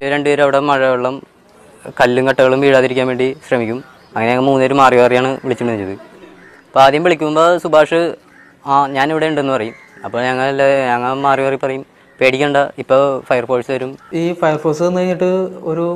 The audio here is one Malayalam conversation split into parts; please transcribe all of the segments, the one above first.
രണ്ടുപേരും അവിടെ മഴവെള്ളം കല്ലും കട്ടകളും വീഴാതിരിക്കാൻ വേണ്ടി ശ്രമിക്കും. അങ്ങനെ ഞങ്ങൾ മൂന്നുപേര് മാറി മാറിയാണ് വെച്ചത് അപ്പോൾ ആദ്യം വിളിക്കുമ്പോൾ സുഭാഷ് ആ ഞാനിവിടെ ഉണ്ടെന്ന് പറയും. അപ്പോൾ ഞങ്ങൾ ഞങ്ങൾ മാറി മാറി പറയും പേടിക്കണ്ട ഇപ്പോൾ ഫയർഫോഴ്സ് വരും. ഈ ഫയർഫോഴ്സ് വന്നു കഴിഞ്ഞിട്ട് ഒരു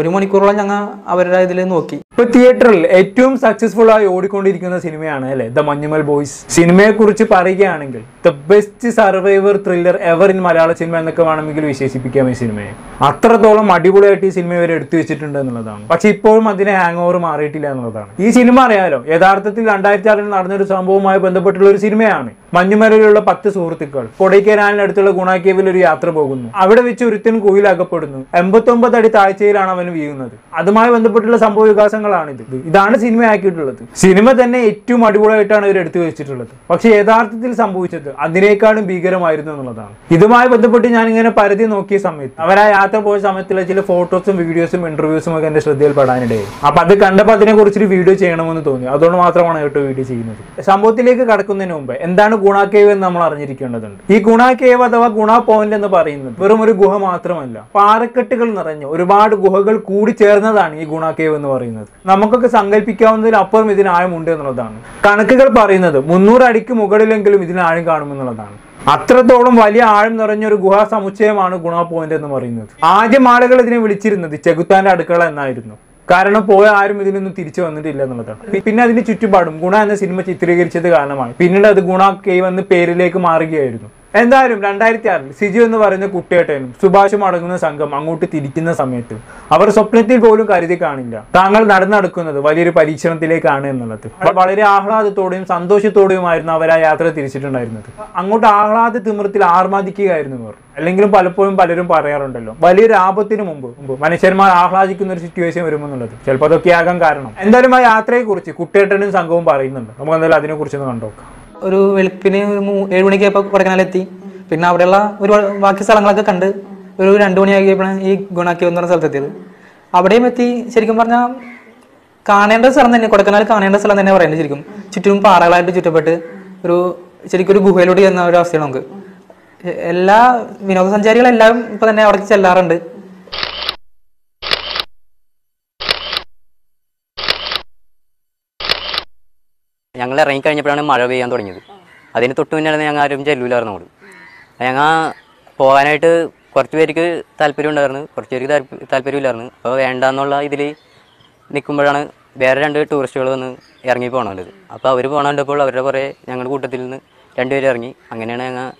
ഒരു മണിക്കൂറോളം ഞങ്ങൾ അവരുടെ ഇതിൽ നോക്കി. ഇപ്പൊ തിയേറ്ററിൽ ഏറ്റവും സക്സസ്ഫുൾ ആയി ഓടിക്കൊണ്ടിരിക്കുന്ന സിനിമയാണ് അല്ലെ? The Manjummel boys. സിനിമയെ കുറിച്ച് പറയുകയാണെങ്കിൽ the best survivor thriller ever in Malayala cinema എന്നൊക്കെ വേണമെങ്കിൽ വിശേഷിപ്പിക്കാം ഈ സിനിമയെ. അത്രത്തോളം അടിപൊളിയായിട്ട് ഈ സിനിമ ഇവർ എടുത്തു വെച്ചിട്ടുണ്ട് എന്നുള്ളതാണ്. പക്ഷെ ഇപ്പോഴും അതിനെ ഹാങ് ഓവർ മാറിയിട്ടില്ല എന്നുള്ളതാണ്. ഈ സിനിമ അറിയാലോ യഥാർത്ഥത്തിൽ രണ്ടായിരത്തി ആറിൽ നടന്നൊരു സംഭവവുമായി ബന്ധപ്പെട്ടുള്ള ഒരു സിനിമയാണ്. മഞ്ഞുമലയിലുള്ള പത്ത് സുഹൃത്തുക്കൾ കൊടൈക്കനാലിനടുത്തുള്ള ഗുണാക്കേവിൽ ഒരു യാത്ര പോകുന്നു. അവിടെ വെച്ച് ഒരുത്തൻ കുയിലകപ്പെടുന്നു എൺപത്തി ഒമ്പത് അടി താഴ്ചയിലാണ് അവൻ വീഴുന്നത്. അതുമായി ബന്ധപ്പെട്ടുള്ള സംഭവ വികാസങ്ങളാണിത് ഇതാണ് സിനിമയാക്കിയിട്ടുള്ളത്. സിനിമ തന്നെ ഏറ്റവും അടിപൊളിയായിട്ടാണ് ഇവർ എടുത്തു വെച്ചിട്ടുള്ളത്. പക്ഷെ യഥാർത്ഥത്തിൽ സംഭവിച്ചത് അതിനേക്കാളും ഭീകരമായിരുന്നു എന്നുള്ളതാണ്. ഇതുമായി ബന്ധപ്പെട്ട് ഞാൻ ഇങ്ങനെ പരിധി നോക്കിയ സമയത്ത് അവർ ആ യാത്ര പോയ സമയത്തുള്ള ചില ഫോട്ടോസും വീഡിയോസും ഇന്റർവ്യൂസും ഒക്കെ എന്റെ ശ്രദ്ധയിൽപ്പെടാനിടയായി അപ്പൊ അത് കണ്ടപ്പോൾ അതിനെ കുറിച്ചൊരു വീഡിയോ ചെയ്യണമെന്ന് തോന്നി. അതുകൊണ്ട് മാത്രമാണ് കേട്ടോ വീഡിയോ ചെയ്യുന്നത്. സംഭവത്തിലേക്ക് കടക്കുന്നതിന് മുമ്പ് എന്താണ് ഗുണ കേവ് എന്ന് നമ്മൾ അറിഞ്ഞിരിക്കേണ്ടതുണ്ട്. ഈ ഗുണ കേവ് അഥവാ ഗുണ പോയിന്റ് എന്ന് പറയുന്നത് വെറും ഒരു ഗുഹ മാത്രമല്ല പാറക്കെട്ടുകൾ നിറഞ്ഞ ഒരുപാട് ഗുഹകൾ കൂടി ചേർന്നതാണ് ഈ ഗുണ കേവ് എന്ന് പറയുന്നത്. നമുക്കൊക്കെ സങ്കല്പിക്കാവുന്നതിൽ അപ്പുറം ഇതിന് ആഴമുണ്ട് എന്നുള്ളതാണ്. കണക്കുകൾ പറയുന്നത് മുന്നൂറ് അടിക്ക് മുകളിലെങ്കിലും ഇതിന് ആഴം കാണുമെന്നുള്ളതാണ്. അത്രത്തോളം വലിയ ആഴം നിറഞ്ഞ ഒരു ഗുഹാ സമുച്ചയമാണ് ഗുണ പോയിന്റ് എന്ന് പറയുന്നത്. ആദ്യം ആളുകൾ ഇതിനെ വിളിച്ചിരുന്നത് ചെകുത്താന്റെ അടുക്കള എന്നായിരുന്നു. കാരണം പോയ ആരും ഇതിനൊന്നും തിരിച്ചു വന്നിട്ടില്ല എന്നുള്ളതാണ്. പിന്നെ അതിന് ചുറ്റുപാടും ഗുണ എന്ന സിനിമ ചിത്രീകരിച്ചത് കാരണമാണ്. പിന്നീട് അത് ഗുണ കേവ് എന്ന പേരിലേക്ക് മാറുകയായിരുന്നു. എന്തായാലും രണ്ടായിരത്തി ആറിൽ സിജു എന്ന് പറയുന്ന കുട്ടിയേട്ടനും സുഭാഷും അടങ്ങുന്ന സംഘം അങ്ങോട്ട് തിരിക്കുന്ന സമയത്ത് അവർ സ്വപ്നത്തിൽ പോലും കരുതി കാണില്ല. താങ്കൾ നടന്നടക്കുന്നത് വലിയൊരു പരീക്ഷണത്തിലേക്കാണ് എന്നുള്ളത്. വളരെ ആഹ്ലാദത്തോടെയും സന്തോഷത്തോടെയുമായിരുന്നു അവർ ആ യാത്ര തിരിച്ചിട്ടുണ്ടായിരുന്നത്. അങ്ങോട്ട് ആഹ്ലാദ തിമിർത്തിൽ ആർമാദിക്കുകയായിരുന്നു അവർ അല്ലെങ്കിലും പലപ്പോഴും പലരും പറയാറുണ്ടല്ലോ വലിയൊരു ആപത്തിന് മുമ്പ് മുമ്പ് മനുഷ്യന്മാർ ആഹ്ലാദിക്കുന്ന ഒരു സിറ്റുവേഷൻ വരുമെന്നുള്ളത്. ചിലപ്പോൾ അതൊക്കെ ആകാൻ കാരണം. എന്തായാലും ആ യാത്രയെക്കുറിച്ച് കുട്ടിയേട്ടനും സംഘവും പറയുന്നുണ്ട്. നമുക്ക് എന്തായാലും അതിനെക്കുറിച്ച് ഒന്ന് കണ്ടോക്കാം ഒരു വെളുപ്പിന് ഒരു ഏഴ് മണിക്കായപ്പോൾ കൊടക്കനാലെത്തി. പിന്നെ അവിടെയുള്ള ഒരു ബാക്കി സ്ഥലങ്ങളൊക്കെ കണ്ട് ഒരു രണ്ട് മണിയാക്കിയപ്പോഴാണ് ഈ ഗുണാക്കി എന്ന് പറഞ്ഞ സ്ഥലത്തെത്തിയത്. അവിടെയും എത്തി. ശരിക്കും പറഞ്ഞാൽ കാണേണ്ട സ്ഥലം തന്നെ കൊടക്കനാൽ കാണേണ്ട സ്ഥലം തന്നെ പറയുന്നത് ശരിക്കും. ചുറ്റും പാറകളായിട്ട് ചുറ്റപ്പെട്ട് ഒരു ശരിക്കും ഒരു ഗുഹയിലൂടെ ചെന്ന ഒരു അവസ്ഥയാണ് നമുക്ക്. എല്ലാ വിനോദസഞ്ചാരികളെല്ലാം ഇപ്പൊ തന്നെ അവിടേക്ക് ചെല്ലാറുണ്ട്. ഞങ്ങൾ ഇറങ്ങിക്കഴിഞ്ഞപ്പോഴാണ് മഴ പെയ്യാൻ തുടങ്ങിയത്. അതിന് തൊട്ട് മുന്നേ ഞങ്ങൾ ആരും ചെല്ലൂലായിരുന്നു അങ്ങോട്ട്. ഞങ്ങൾ പോകാനായിട്ട് കുറച്ച് പേർക്ക് താല്പര്യം ഉണ്ടായിരുന്നു. കുറച്ച് പേർക്ക് താല്പ- താല്പര്യമില്ലായിരുന്നു. അപ്പോൾ വേണ്ടാന്നുള്ള ഇതിൽ നിൽക്കുമ്പോഴാണ് വേറെ രണ്ട് ടൂറിസ്റ്റുകൾ വന്ന് ഇറങ്ങി പോകണത് അപ്പോൾ അവർ പോകണ കണ്ടപ്പോൾ അവരുടെ കുറേ ഞങ്ങളുടെ കൂട്ടത്തിൽ നിന്ന് രണ്ടുപേരും ഇറങ്ങി. അങ്ങനെയാണ് ഞങ്ങൾ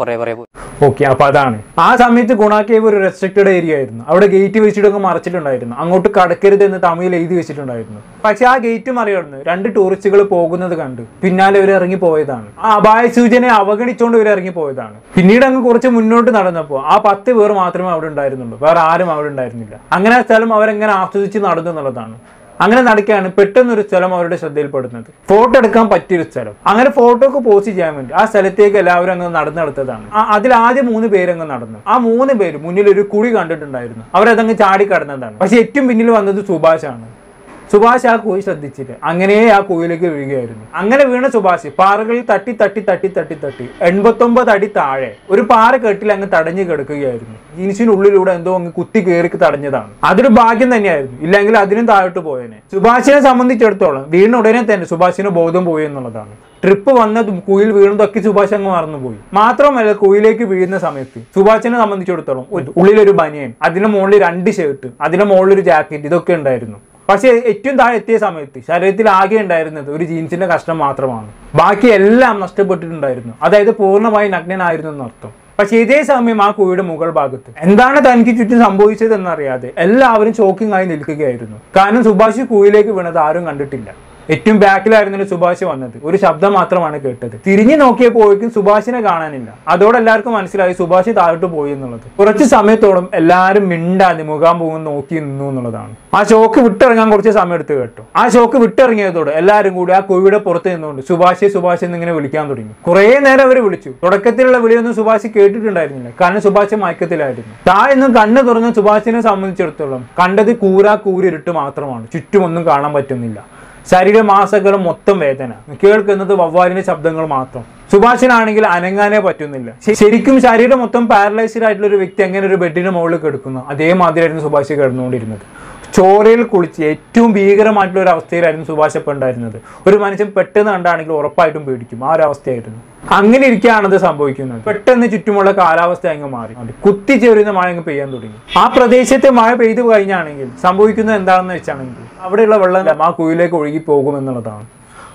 കുറേ കുറെ പോയി. ഓക്കെ അപ്പൊ അതാണ്. ആ സമയത്ത് ഗുണാക്കേവ് ഒരു റെസ്ട്രിക്റ്റഡ് ഏരിയ ആയിരുന്നു. അവിടെ ഗേറ്റ് വെച്ചിട്ടൊക്കെ മറച്ചിട്ടുണ്ടായിരുന്നു. അങ്ങോട്ട് കടക്കരുത് എന്ന് തമിഴിൽ എഴുതി വെച്ചിട്ടുണ്ടായിരുന്നു. പക്ഷെ ആ ഗേറ്റ് മറികടന്ന് രണ്ട് ടൂറിസ്റ്റുകൾ പോകുന്നത് കണ്ട് പിന്നാലെ ഇവർ ഇറങ്ങി പോയതാണ്. ആ അപായ സൂചനയെ അവഗണിച്ചുകൊണ്ട് ഇവർ ഇറങ്ങി പോയതാണ്. പിന്നീട് അങ്ങ് കുറച്ച് മുന്നോട്ട് നടന്നപ്പോൾ ആ പത്ത് പേർ മാത്രമേ അവിടെ ഉണ്ടായിരുന്നുള്ളൂ. വേറെ ആരും അവിടെ ഉണ്ടായിരുന്നില്ല. അങ്ങനെ ആ സ്ഥലം അവരെങ്ങനെ ആസ്വദിച്ച് നടന്നു എന്നുള്ളതാണ്. അങ്ങനെ നടക്കുകയാണ് പെട്ടെന്നൊരു സ്ഥലം അവരുടെ ശ്രദ്ധയിൽപ്പെടുന്നത്. ഫോട്ടോ എടുക്കാൻ പറ്റിയൊരു സ്ഥലം. അങ്ങനെ ഫോട്ടോക്ക് പോസ്റ്റ് ചെയ്യാൻ വേണ്ടി ആ സ്ഥലത്തേക്ക് എല്ലാവരും അങ്ങ് നടന്നെടുത്തതാണ് അതിൽ ആദ്യം മൂന്ന് പേരങ്ങ് നടന്നു. ആ മൂന്ന് പേര് മുന്നിൽ ഒരു കുഴി കണ്ടിട്ടുണ്ടായിരുന്നു. അവരതങ്ങ് ചാടി കടന്നതാണ്. പക്ഷെ ഏറ്റവും പിന്നിൽ വന്നത് സുഭാഷാണ്. സുഭാഷ് ആ കുഴി ശ്രദ്ധിച്ചില്ല? അങ്ങനെ ആ കുഴിയിലേക്ക് വീഴുകയായിരുന്നു. അങ്ങനെ വീണ സുഭാഷ് പാറകളിൽ തട്ടി തട്ടി തട്ടി തട്ടി തട്ടി എൺപത്തൊമ്പത് അടി താഴെ ഒരു പാറ കെട്ടിൽ അങ്ങ് തടഞ്ഞു കിടക്കുകയായിരുന്നു. ജീൻസിനുള്ളിലൂടെ എന്തോ അങ്ങ് കുത്തി കയറി തടഞ്ഞതാണ്. അതൊരു ഭാഗ്യം തന്നെയായിരുന്നു. ഇല്ലെങ്കിൽ അതിനും താഴോട്ട് പോയേനെ. സുഭാഷിനെ സംബന്ധിച്ചിടത്തോളം വീണ ഉടനെ തന്നെ സുഭാഷിന് ബോധം പോയി എന്നുള്ളതാണ്. ട്രിപ്പ് വന്നതും കുയിൽ വീണതൊക്കെ സുഭാഷ് അങ്ങ് മറന്നുപോയി. മാത്രമല്ല കുയിലേക്ക് വീഴുന്ന സമയത്ത് സുഭാഷിനെ സംബന്ധിച്ചിടത്തോളം ഉള്ളിലൊരു ബനിയൻ അതിന് മുകളിൽ രണ്ട് ഷർട്ട് അതിന് മുകളിൽ ഒരു ജാക്കറ്റ് ഇതൊക്കെ ഉണ്ടായിരുന്നു. പക്ഷേ ഏറ്റവും താഴെ എത്തിയ സമയത്ത് ശരീരത്തിൽ ആകെ ഉണ്ടായിരുന്നത് ഒരു ജീൻസിന്റെ കഷ്ണം മാത്രമാണ്. ബാക്കി എല്ലാം നഷ്ടപ്പെട്ടിട്ടുണ്ടായിരുന്നു. അതായത് പൂർണമായി നഗ്നനായിരുന്നു എന്നർത്ഥം. പക്ഷെ ഇതേ സമയം ആ കുഴിയുടെ മുകൾ ഭാഗത്ത് എന്താണ് തനിക്ക് ചുറ്റും സംഭവിച്ചത് എന്നറിയാതെ എല്ലാവരും ഷോക്കിംഗ് ആയി നിൽക്കുകയായിരുന്നു. കാരണം സുഭാഷ് കുഴിയിലേക്ക് വീണത് ആരും കണ്ടിട്ടില്ല. ഏറ്റവും ബാക്കിലായിരുന്നു സുഭാഷ് വന്നത്. ഒരു ശബ്ദം മാത്രമാണ് കേട്ടത്. തിരിഞ്ഞു നോക്കിയപ്പോഴേക്കും സുഭാഷിനെ കാണാനില്ല. അതോടെ എല്ലാവർക്കും മനസ്സിലായി സുഭാഷ് താഴോട്ട് പോയി എന്നുള്ളത്. കുറച്ച് സമയത്തോളം എല്ലാവരും മിണ്ടാതെ പോകുന്ന നോക്കി നിന്നു എന്നുള്ളതാണ്. ആ ഷോക്ക് വിട്ടിറങ്ങാൻ കുറച്ച് സമയം എടുത്ത് കേട്ടു. ആ ഷോക്ക് വിട്ടിറങ്ങിയതോടെ എല്ലാവരും കൂടി ആ കുഴിയുടെ പുറത്ത് നിന്നുകൊണ്ട് സുഭാഷ് സുഭാഷ് എന്നിങ്ങനെ വിളിക്കാൻ തുടങ്ങി. കുറേ നേരം അവർ വിളിച്ചു. തുടക്കത്തിലുള്ള വിളിയൊന്നും സുഭാഷ് കേട്ടിട്ടുണ്ടായിരുന്നില്ല. കാരണം സുഭാഷ് മയക്കത്തിലായിരുന്നു. താഴെന്നും കണ്ണ് തുറന്ന് സുഭാഷിനെ സംബന്ധിച്ചിടത്തോളം കണ്ടത് കൂരാ കൂരിരുട്ട് മാത്രമാണ്. ചുറ്റുമൊന്നും കാണാൻ പറ്റുന്നില്ല. ശരീരമാസകലം മൊത്തം വേദന. കേൾക്കുന്നത് വവ്വാലിന്റെ ശബ്ദങ്ങൾ മാത്രം. സുഭാഷിനാണെങ്കിൽ അനങ്ങാനേ പറ്റുന്നില്ല. ശരിക്കും ശരീരം മൊത്തം പാരലൈസ്ഡ് ആയിട്ടുള്ള ഒരു വ്യക്തി എങ്ങനെ ഒരു ബെഡിന്റെ മുകളിൽ കിടക്കുന്നു? അതേമാതിരിയായിരുന്നു സുഭാഷ് കിടന്നുകൊണ്ടിരുന്നത്. ചോരയിൽ കുളിച്ച് ഏറ്റവും ഭീകരമായിട്ടുള്ള ഒരു അവസ്ഥയിലായിരുന്നു സുഭാഷ് അപ്പം ഉണ്ടായിരുന്നത്. ഒരു മനുഷ്യൻ പെട്ടെന്ന് കണ്ടാണെങ്കിൽ ഉറപ്പായിട്ടും പേടിക്കും. ആ ഒരു അവസ്ഥയായിരുന്നു. അങ്ങനെ ഇരിക്കുകയാണ് ഇത് സംഭവിക്കുന്നത്. പെട്ടെന്ന് ചുറ്റുമുള്ള കാലാവസ്ഥ അങ്ങ് മാറി. കുത്തിച്ചേരുന്ന മഴ അങ്ങ് പെയ്യാൻ തുടങ്ങി. ആ പ്രദേശത്തെ മഴ പെയ്തു കഴിഞ്ഞാണെങ്കിൽ സംഭവിക്കുന്നത് എന്താണെന്ന് വെച്ചാണെങ്കിൽ അവിടെയുള്ള വെള്ളം ആ കുയിലേക്ക് ഒഴുകി പോകുമെന്നുള്ളതാണ്.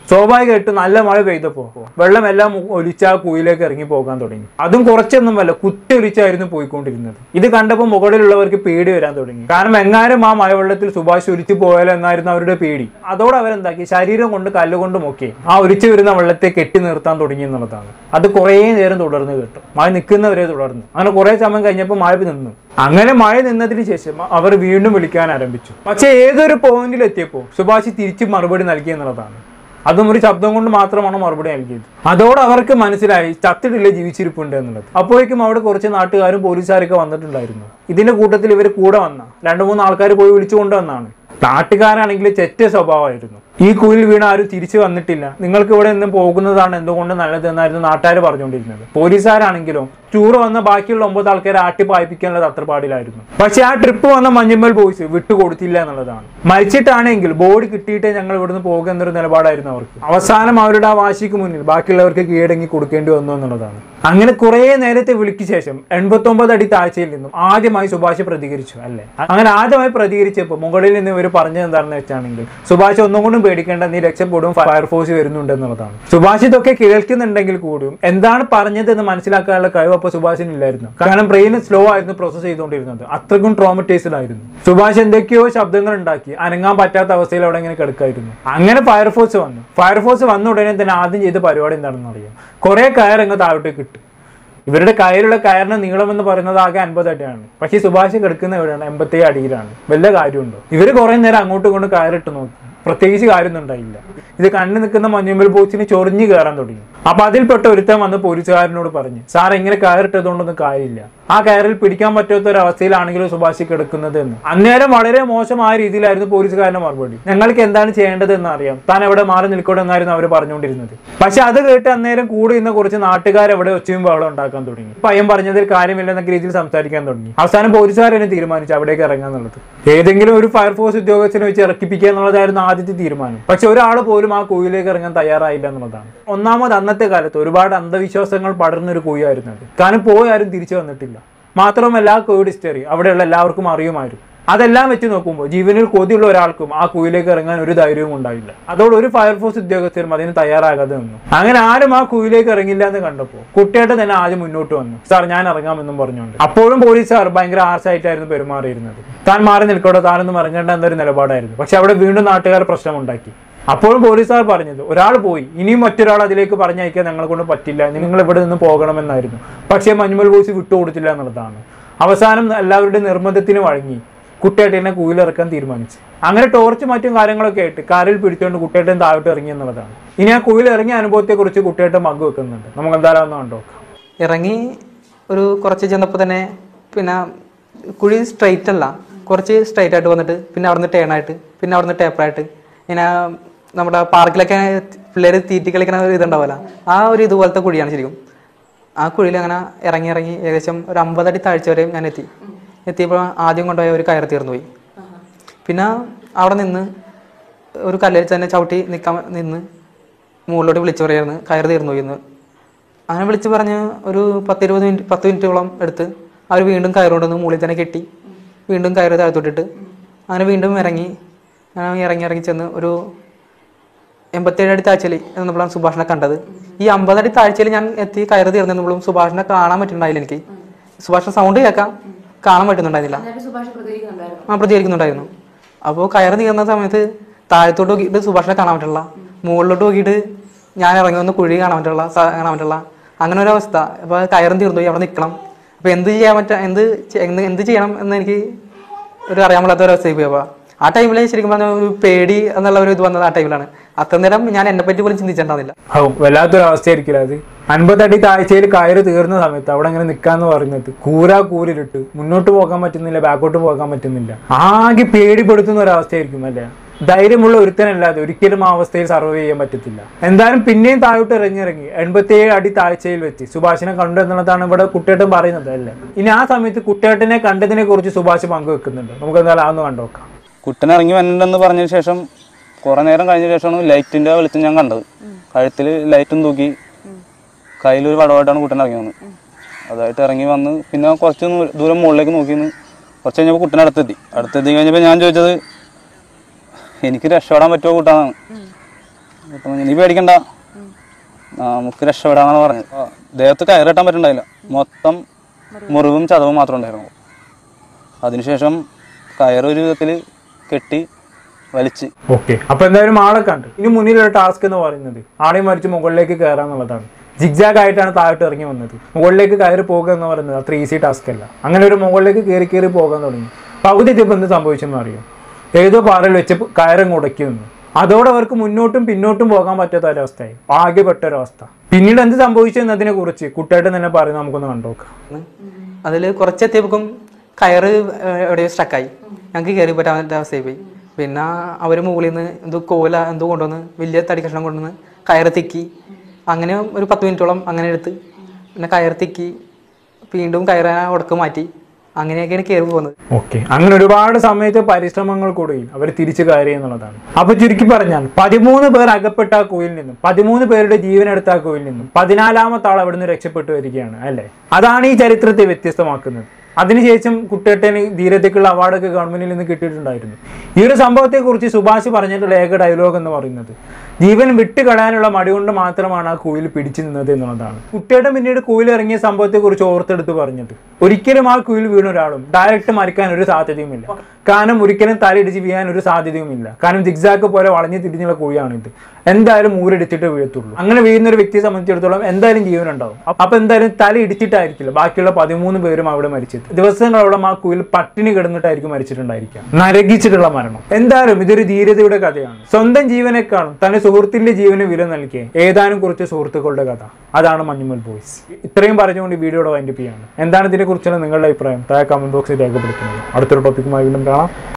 സ്വാഭാവികമായിട്ടും നല്ല മഴ പെയ്തപ്പോൾ വെള്ളമെല്ലാം ഒലിച്ച ആ കുയിലേക്ക് ഇറങ്ങി പോകാൻ തുടങ്ങി. അതും കുറച്ചൊന്നുമല്ല കുത്തി ഒലിച്ചായിരുന്നു പോയിക്കൊണ്ടിരുന്നത്. ഇത് കണ്ടപ്പോൾ മുകളിലുള്ളവർക്ക് പേടി വരാൻ തുടങ്ങി. കാരണം എങ്ങാനും ആ മഴവെള്ളത്തിൽ സുഭാഷ് ഒലിച്ചു പോയാലോ എന്നായിരുന്നു അവരുടെ പേടി. അതോടെ അവരെന്താക്കി? ശരീരം കൊണ്ട് കല്ലുകൊണ്ടും ഒക്കെ ആ ഒലിച്ചു വരുന്ന വെള്ളത്തെ കെട്ടി നിർത്താൻ തുടങ്ങി എന്നുള്ളതാണ്. അത് കുറേ നേരം തുടർന്ന് കേട്ടു. മഴ നിൽക്കുന്നവരെ തുടർന്നു. അങ്ങനെ കുറേ സമയം കഴിഞ്ഞപ്പോൾ മഴ നിന്നു. അങ്ങനെ മഴ നിന്നതിന് ശേഷം അവർ വീണ്ടും വിളിക്കാൻ ആരംഭിച്ചു. പക്ഷേ ഏതൊരു പോയിന്റിൽ എത്തിയപ്പോൾ സുഭാഷ് തിരിച്ച് മറുപടി നൽകി എന്നുള്ളതാണ്. അതും ഒരു ശബ്ദം കൊണ്ട് മാത്രമാണ് മറുപടി നൽകിയത്. അതോടെ അവർക്ക് മനസ്സിലായി ചത്തിട്ടില്ല ജീവിച്ചിരിപ്പുണ്ട് എന്നുള്ളത്. അപ്പോഴേക്കും അവിടെ കുറച്ച് നാട്ടുകാരും പോലീസുകാരൊക്കെ വന്നിട്ടുണ്ടായിരുന്നു. ഇതിന്റെ കൂട്ടത്തിൽ ഇവർ കൂടെ വന്ന രണ്ടു മൂന്ന് ആൾക്കാർ പോയി വിളിച്ചു കൊണ്ടുവന്നാണ് നാട്ടുകാരാണെങ്കിൽ ചെറ്റ സ്വഭാവമായിരുന്നു. ഈ കുയിൽ വീണ ആരും തിരിച്ചു വന്നിട്ടില്ല. നിങ്ങൾക്ക് ഇവിടെ നിന്ന് പോകുന്നതാണ് എന്തുകൊണ്ട് നല്ലതെന്നായിരുന്നു നാട്ടുകാർ പറഞ്ഞുകൊണ്ടിരുന്നത്. പോലീസുകാരാണെങ്കിലോ ടൂർ വന്ന ബാക്കിയുള്ള ഒമ്പത് ആൾക്കാരെ ആട്ടി പായിപ്പിക്കാനുള്ള തത്രപ്പാടിലായിരുന്നു. പക്ഷെ ആ ട്രിപ്പ് വന്ന മഞ്ഞുമൽ ബോയ്സ് വിട്ടുകൊടുത്തില്ല എന്നുള്ളതാണ്. മരിച്ചിട്ടാണെങ്കിൽ ബോഡി കിട്ടിയിട്ടേ ഞങ്ങൾ ഇവിടുന്ന് പോകുക എന്നൊരു നിലപാടായിരുന്നു അവർക്ക്. അവസാനം അവരുടെ ആ വാശിക്ക് മുന്നിൽ ബാക്കിയുള്ളവർക്ക് കീഴടങ്ങി കൊടുക്കേണ്ടി വന്നു എന്നുള്ളതാണ്. അങ്ങനെ കുറെ നേരത്തെ വിളിക്ക് ശേഷം എൺപത്തി ഒമ്പത് അടി താഴ്ചയിൽ നിന്നും ആദ്യമായി സുഭാഷ് പ്രതികരിച്ചു അല്ലേ? അങ്ങനെ ആദ്യമായി പ്രതികരിച്ചപ്പോൾ മുകളിൽ നിന്ന് ഇവർ പറഞ്ഞത് എന്താണെന്ന് വെച്ചാണെങ്കിൽ സുഭാഷ് ഒന്നും കൊണ്ടും പേടിക്കേണ്ട നീ രക്ഷപ്പെടും ഫയർഫോഴ്സ് വരുന്നുണ്ട് എന്നുള്ളതാണ് സുഭാഷ് ഇതൊക്കെ കേൾക്കുന്നുണ്ടെങ്കിൽ കൂടിയും എന്താണ് പറഞ്ഞത് എന്ന് മനസ്സിലാക്കാനുള്ള കഴിവ് അപ്പോൾ സുഭാഷിന് ഇല്ലായിരുന്നു കാരണം ബ്രെയിൻ സ്ലോ ആയിരുന്നു പ്രോസസ് ചെയ്തുകൊണ്ടിരുന്നത്. അത്രക്കും ട്രോമറ്റൈസ്ഡ് ആയിരുന്നു. സുഭാഷ് എന്തൊക്കെയോ ശബ്ദങ്ങൾ ഉണ്ടാക്കി. അനങ്ങാൻ പറ്റാത്ത അവസ്ഥയിൽ അവിടെ ഇങ്ങനെ കിടക്കായിരുന്നു. അങ്ങനെ ഫയർഫോഴ്സ് വന്നു. ഫയർഫോഴ്സ് വന്ന ഉടനെ തന്നെ ആദ്യം ചെയ്ത പരിപാടി എന്താണെന്ന് അറിയാം. കുറെ കയറങ്ങ് താഴോട്ടേക്ക് കിട്ടും. ഇവരുടെ കയ്യിലുള്ള കയറിന് നീളം എന്ന് പറയുന്നത് ആകെ അൻപത് അടിയാണ്. പക്ഷേ സുഭാഷ് കിടക്കുന്ന എവിടെയാണ്? എൺപത്തി അടിയിലാണ്. വല്ല കാര്യമുണ്ടോ? ഇവർ കുറേ നേരം അങ്ങോട്ടും ഇങ്ങോട്ടും കയറിട്ട് നോക്കി. പ്രത്യേകിച്ച് കാര്യമൊന്നും ഉണ്ടായില്ല. ഇത് കണ്ണു നിൽക്കുന്ന മഞ്ഞുമ്പൽ ബോക്സിന് ചൊറിഞ്ഞു കയറാൻ തുടങ്ങി. അപ്പൊ അതിൽപ്പെട്ട ഒരുത്തൻ വന്ന് പോലീസുകാരനോട് പറഞ്ഞു സാർ ഇങ്ങനെ കയറിട്ടതുകൊണ്ടൊന്നും കാര്യമില്ല. ആ കയറിൽ പിടിക്കാൻ പറ്റാത്ത ഒരു അവസ്ഥയിലാണെങ്കിലും സുഭാഷി കിടക്കുന്നത് എന്ന്. അന്നേരം വളരെ മോശമായ രീതിയിലായിരുന്നു പോലീസുകാരന്റെ മറുപടി. ഞങ്ങൾക്ക് എന്താണ് ചെയ്യേണ്ടത് എന്ന് അറിയാം. താൻ എവിടെ മാറി നിൽക്കോടെ എന്നായിരുന്നു അവർ പറഞ്ഞുകൊണ്ടിരുന്നത്. പക്ഷെ അത് കേട്ട് അന്നേരം കൂടെ ഇന്ന് കുറച്ച് നാട്ടുകാർ എവിടെ ഒച്ചയും ബഹളം ഉണ്ടാക്കാൻ തുടങ്ങി. പയ്യൻ പറഞ്ഞതിൽ കാര്യമില്ലെന്നൊക്കെ രീതിയിൽ സംസാരിക്കാൻ തുടങ്ങി. അവസാനം പോലീസുകാരനെ തീരുമാനിച്ചു അവിടേക്ക് ഇറങ്ങാന്നുള്ളത് ഏതെങ്കിലും ഒരു ഫയർഫോഴ്സ് ഉദ്യോഗസ്ഥനെ വെച്ച് ഇറക്കിപ്പിക്കുക എന്നുള്ളതായിരുന്നു ആദ്യത്തെ തീരുമാനം. പക്ഷെ ഒരാൾ പോലും ആ കുയിലേക്ക് ഇറങ്ങാൻ തയ്യാറായില്ല എന്നുള്ളതാണ്. ഒന്നാമത് അന്നത്തെ കാലത്ത് ഒരുപാട് അന്ധവിശ്വാസങ്ങൾ പടർന്നൊരു കുഴിയായിരുന്നു അത്. കാരണം പോയാരും തിരിച്ചു വന്നിട്ടില്ല. മാത്രമല്ല കോവിഡ് ഹിസ്റ്ററി അവിടെയുള്ള എല്ലാവർക്കും അറിയുമായിരുന്നു. അതെല്ലാം വെച്ച് നോക്കുമ്പോൾ ജീവനിൽ കൊതിയുള്ള ഒരാൾക്കും ആ കുയിലേക്ക് ഇറങ്ങാൻ ഒരു ധൈര്യവും ഉണ്ടായില്ല. അതോടെ ഒരു ഫയർഫോഴ്സ് ഉദ്യോഗസ്ഥരും അതിന് തയ്യാറാകാതെ നിന്നു. അങ്ങനെ ആരും ആ കുയിലേക്ക് ഇറങ്ങില്ല എന്ന് കണ്ടപ്പോൾ കുട്ടിയായിട്ട് തന്നെ ആദ്യം മുന്നോട്ട് വന്നു. സാർ ഞാൻ ഇറങ്ങാമെന്നും പറഞ്ഞുകൊണ്ട്. അപ്പോഴും പോലീസുകാർ ഭയങ്കര ആർച്ചായിട്ടായിരുന്നു പെരുമാറിയിരുന്നത്. താൻ മാറി നിൽക്കോട്ടെ താനൊന്നും ഇറങ്ങേണ്ട എന്നൊരു നിലപാടായിരുന്നു. പക്ഷെ അവിടെ വീണ്ടും നാട്ടുകാർ പ്രശ്നമുണ്ടാക്കി. അപ്പോഴും പോലീസുകാർ പറഞ്ഞത് ഒരാൾ പോയി ഇനിയും മറ്റൊരാൾ അതിലേക്ക് പറഞ്ഞയക്കാൻ ഞങ്ങളെ കൊണ്ട് പറ്റില്ല നിങ്ങൾ ഇവിടെ നിന്ന് പോകണമെന്നായിരുന്നു. പക്ഷേ മഞ്ഞുമൽ ബോയ്സ് വിട്ടുകൊടുത്തില്ല എന്നുള്ളതാണ്. അവസാനം എല്ലാവരുടെ നിർബന്ധത്തിന് വഴങ്ങി കുട്ടിയേട്ടനെ കൂലിറക്കാൻ തീരുമാനിച്ചു. അങ്ങനെ ടോർച്ച് മറ്റും കാര്യങ്ങളൊക്കെ ആയിട്ട് കാറിൽ പിടിച്ചുകൊണ്ട് കുട്ടിയേട്ടൻ താഴോട്ട് ഇറങ്ങി എന്നുള്ളതാണ്. ഇനി ആ കുയിലിറങ്ങിയ അനുഭവത്തെക്കുറിച്ച് കുട്ടിയേട്ടൻ മഗ് വെക്കുന്നുണ്ട്. നമുക്ക് എന്തായാലും ഒന്ന് കണ്ടോക്കാം. ഇറങ്ങി ഒരു കുറച്ച് ചെന്നപ്പോൾ തന്നെ പിന്നെ കുഴി സ്ട്രൈറ്റ് അല്ല കുറച്ച് സ്ട്രൈറ്റ് ആയിട്ട് വന്നിട്ട് പിന്നെ അവിടുന്ന് ടേൺ ആയിട്ട് പിന്നെ അവിടുന്ന് ടേപ്പറായിട്ട് ഇങ്ങനെ നമ്മുടെ പാർക്കിലൊക്കെ പിള്ളേർ തീറ്റി കളിക്കുന്ന ഒരു ഇതുണ്ടാവില്ല ആ ഒരു ഇതുപോലത്തെ കുഴിയാണ് ശരിക്കും. ആ കുഴിയിൽ അങ്ങനെ ഇറങ്ങി ഇറങ്ങി ഏകദേശം ഒരു അമ്പതടി താഴ്ച വരെയും ഞാൻ എത്തി. എത്തിയപ്പോൾ ആദ്യം കൊണ്ടുപോയ ഒരു കയർ തീർന്നു പോയി. പിന്നെ അവിടെ നിന്ന് ഒരു കല്ലിൽ തന്നെ ചവിട്ടി നിൽക്കാൻ നിന്ന് മുകളിലോട്ട് വിളിച്ചു പറയായിരുന്നു. കയർ തീർന്നു പോയി അങ്ങനെ വിളിച്ച് പറഞ്ഞ് ഒരു പത്തിരുപത് മിനിറ്റ് പത്ത് മിനിറ്റോളം എടുത്ത് അവർ വീണ്ടും കയറുകൊണ്ടുവന്ന് മുകളിൽ തന്നെ കെട്ടി വീണ്ടും കയറ് താഴ്ത്തോട്ടിട്ട്. അങ്ങനെ വീണ്ടും ഇറങ്ങി ഇറങ്ങി ഇറങ്ങി ചെന്ന് ഒരു എൺപത്തേഴ് അടി താഴ്ചയിൽ എന്നപ്പോഴാണ് സുഭാഷിനെ കണ്ടത്. ഈ അമ്പതടി താഴ്ചയിൽ ഞാൻ എത്തി കയറി തീർന്നപ്പോഴും സുഭാഷിനെ കാണാൻ പറ്റുന്നുണ്ടായില്ല എനിക്ക്. സുഭാഷിന്റെ സൗണ്ട് കേൾക്കാം. കാണാൻ പറ്റുന്നുണ്ടായിരുന്നില്ല. ആ പ്രതികരിക്കുന്നുണ്ടായിരുന്നു. അപ്പോൾ കയറി തീർന്ന സമയത്ത് താഴത്തോട്ട് നോക്കിയിട്ട് സുഭാഷിനെ കാണാൻ പറ്റില്ല. മുകളിലോട്ട് നോക്കിയിട്ട് ഞാൻ ഇറങ്ങി വന്ന് കുഴി കാണാൻ പറ്റുള്ള കാണാൻ പറ്റില്ല. അങ്ങനെ ഒരു അവസ്ഥ. അപ്പോൾ കയറും തീർന്നു പോയി അവിടെ നിൽക്കണം. അപ്പോൾ എന്ത് ചെയ്യാൻ പറ്റാ എന്ത് എന്ത് ചെയ്യണം എന്ന് എനിക്ക് ഒരു അറിയാൻ പറ്റാത്ത ഒരു അവസ്ഥയായി പോയി. അപ്പോൾ ആ ടൈമിൽ ശരിക്കും പറഞ്ഞ ഒരു പേടി എന്നുള്ള ഒരു ഇത് വന്നത് ആ ടൈമിലാണ്. അത്ര നേരം ഞാൻ എന്നെ പറ്റി പോലും ചിന്തിച്ചിട്ടുണ്ടാവില്ല വല്ലാത്തൊരു അവസ്ഥയായിരിക്കില്ല അത്? അൻപത്തടി താഴ്ചയിൽ കയറ് തീർന്ന സമയത്ത് അവിടെ അങ്ങനെ നിൽക്കാന്ന് പറയുന്നത് കൂരാ കൂരിലിട്ട് മുന്നോട്ട് പോകാൻ പറ്റുന്നില്ല ബാക്കോട്ട് പോകാൻ പറ്റുന്നില്ല. ആകെ പേടിപ്പെടുത്തുന്ന ഒരു അവസ്ഥയായിരിക്കും അല്ലേ? ധൈര്യമുള്ള ഒരുത്തനല്ലാതെ ഒരിക്കലും ആ അവസ്ഥയിൽ സർവൈവ് ചെയ്യാൻ പറ്റത്തില്ല. എന്തായാലും പിന്നെയും താഴോട്ട് ഇറങ്ങിയിറങ്ങി എൺപത്തിയേഴ് അടി താഴ്ചയിൽ വെച്ച് സുഭാഷിനെ കണ്ടു എന്നുള്ളതാണ് ഇവിടെ കുട്ടേട്ടൻ പറയുന്നത് അല്ലേ? ഇനി ആ സമയത്ത് കുട്ടേട്ടനെ കണ്ടതിനെ കുറിച്ച് സുഭാഷ് പങ്കുവെക്കുന്നുണ്ട്. നമുക്ക് എന്തായാലും അതൊന്ന് കണ്ടുനോക്കാം കുട്ടൻ ഇറങ്ങി വന്നിട്ടുണ്ടെന്ന് പറഞ്ഞതിന് ശേഷം കുറെ നേരം കഴിഞ്ഞ ശേഷമാണ് ലൈറ്റിന്റെ വെളിച്ചം ഞാൻ കണ്ടത്. കഴുത്തിൽ ലൈറ്റും തൂക്കി കയ്യിലൊരു വടവായിട്ടാണ് കുട്ടൻ ഇറങ്ങി വന്നത്. അതായിട്ട് ഇറങ്ങി വന്ന് പിന്നെ കുറച്ച് ദൂരം മുകളിലേക്ക് നോക്കി നിന്ന് കുറച്ച് കഴിഞ്ഞപ്പോൾ കുട്ടൻ അടുത്തെത്തി. അടുത്തെത്തി കഴിഞ്ഞപ്പോൾ ഞാൻ ചോദിച്ചത് എനിക്ക് രക്ഷപ്പെടാൻ പറ്റുമോ കൂട്ടാന്നാണ്? പറഞ്ഞു, നീ പേടിക്കണ്ട. നമുക്ക് രക്ഷപ്പെടാന്നാണ് പറഞ്ഞത്. ദേഹത്ത് കയറി കെട്ടാൻ പറ്റുന്നുണ്ടായില്ല മൊത്തം മുറിവും ചതവും മാത്രമേ ഉണ്ടായിരുന്നു അതിനുശേഷം കയറൊരു വിധത്തിൽ കെട്ടി വലിച്ച്. ഓക്കെ. അപ്പൊ എന്തായാലും ആളെ കണ്ട്. ഇനി മുന്നിലുള്ള ടാസ്ക് എന്ന് പറയുന്നത് ആളെ മരിച്ച് മുകളിലേക്ക് കയറാന്നുള്ളതാണ് ജിഗ്ജാഗ് ആയിട്ടാണ് താഴോട്ട് ഇറങ്ങി വന്നത്. മുകളിലേക്ക് കയറി പോകുക എന്ന് പറയുന്നത് അത്ര ഈസി ടാസ്ക് അല്ല. അങ്ങനെ ഒരു മുകളിലേക്ക് കയറി കയറി പോകാൻ തുടങ്ങി. പകുതി എത്തിയപ്പോൾ എന്ത് സംഭവിച്ചെന്ന് അറിയോ? ഏതോ പാറയിൽ വെച്ച് കയറും ഉടക്കി വന്നു അതോടെ അവർക്ക് മുന്നോട്ടും പിന്നോട്ടും പോകാൻ പറ്റാത്ത ഒരവസ്ഥയായി. ആകെപ്പെട്ട ഒരവസ്ഥ. പിന്നീട് എന്ത് സംഭവിച്ചു എന്നതിനെ കുറിച്ച് കുട്ടിയായിട്ട് തന്നെ പറയുന്നത് നമുക്കൊന്ന് കണ്ടുനോക്കാം അതിൽ കുറച്ചെത്തിയപ്പോഴും കയറ് എവിടെയോ സ്ട്രക്കായി ഞങ്ങൾക്ക് കയറി പറ്റാത്ത അവസ്ഥയായി പോയി പിന്നെ അവർ മുകളിൽ നിന്ന് എന്തോ കോല എന്തോ കൊണ്ടുവന്ന് വലിയ തടി കഷ്ണം കൊണ്ടുവന്ന് കയറ് തിക്കി. അങ്ങനെ ഒരു പത്ത് മിനിറ്റോളം അങ്ങനെ എടുത്ത് പിന്നെ കയറ് തിക്കി വീണ്ടും കയറാൻ ഉടക്ക് മാറ്റി അങ്ങനെയൊക്കെയാണ് കയറി പോകുന്നത്. ഓക്കെ അങ്ങനെ ഒരുപാട് സമയത്ത് പരിശ്രമങ്ങൾ കൂടി അവർ തിരിച്ചു കയറി എന്നുള്ളതാണ്. അപ്പൊ ചുരുക്കി പറഞ്ഞാൽ പതിമൂന്ന് പേർ അകപ്പെട്ട ആ കുയിൽ നിന്നും പതിമൂന്ന് പേരുടെ ജീവൻ എടുത്ത ആ കുയിൽ നിന്നും പതിനാലാമത്തെ ആൾ അവിടുന്ന് രക്ഷപ്പെട്ടു വരികയാണ് അല്ലേ? അതാണ് ഈ ചരിത്രത്തെ വ്യത്യസ്തമാക്കുന്നത്. അതിനുശേഷം കുട്ടിയേട്ടന് ധീരതയ്ക്കുള്ള അവാർഡൊക്കെ ഗവൺമെന്റിൽ നിന്ന് കിട്ടിയിട്ടുണ്ടായിരുന്നു. ഈ ഒരു സംഭവത്തെക്കുറിച്ച് സുഭാഷ് പറഞ്ഞിട്ടുള്ള ഏക ഡയലോഗ് എന്ന് പറയുന്നത്. ജീവൻ വിട്ടുകളയാനുള്ള മടി കൊണ്ട് മാത്രമാണ് ആ കുയിൽ പിടിച്ചു നിന്നത് എന്നുള്ളതാണ്. കുട്ടിയുടെ പിന്നീട് കുയിൽ ഇറങ്ങിയ സംഭവത്തെക്കുറിച്ച് ഓർത്തെടുത്ത് പറഞ്ഞത് ഒരിക്കലും ആ കുയിൽ വീണ ഒരാളും ഡയറക്റ്റ് മരിക്കാൻ ഒരു സാധ്യതയുമില്ല. കാരണം ഒരിക്കലും തലയിടിച്ച് വീഴാൻ ഒരു സാധ്യതയുമില്ല. കാരണം ജിഗ്സാക്ക് പോലെ വളഞ്ഞു തിരിഞ്ഞുള്ള കുഴിയാണിത് എന്തായാലും ഊരടിച്ചിട്ട് വീഴത്തുള്ളൂ. അങ്ങനെ വീഴുന്ന ഒരു വ്യക്തിയെ സംബന്ധിച്ചിടത്തോളം എന്തായാലും ജീവൻ ഉണ്ടാവും അപ്പൊ എന്തായാലും തല ഇടിച്ചിട്ടായിരിക്കില്ല. ബാക്കിയുള്ള പതിമൂന്ന് പേരും അവിടെ മരിച്ചത്. ദിവസങ്ങളോളം ആ കുയിൽ പട്ടിണി കിടന്നിട്ടായിരിക്കും മരിച്ചിട്ടുണ്ടായിരിക്കുക. നരകിച്ചിട്ടുള്ള മരണം. എന്തായാലും ഇതൊരു ധീരതയുടെ കഥയാണ്. സ്വന്തം ജീവനേക്കാളും തന്റെ സുഹൃത്തിന്റെ ജീവന് വില നൽകിയ ഏതാനും കുറച്ച് സുഹൃത്തുക്കളുടെ കഥ. അതാണ് മഞ്ഞുമൽ ബോയ്സ്. ഇത്രയും പറഞ്ഞുകൊണ്ട് വീഡിയോ വൈൻഡപ്പ് ചെയ്യാണ്. എന്താണ് ഇതിനെ കുറിച്ചുള്ള നിങ്ങളുടെ അഭിപ്രായം? താഴെ കമന്റ് ബോക്സിൽ രേഖപ്പെടുത്തുന്നത്. അടുത്തൊരു ടോപ്പിക്കുമായി വീണ്ടും കാണാം.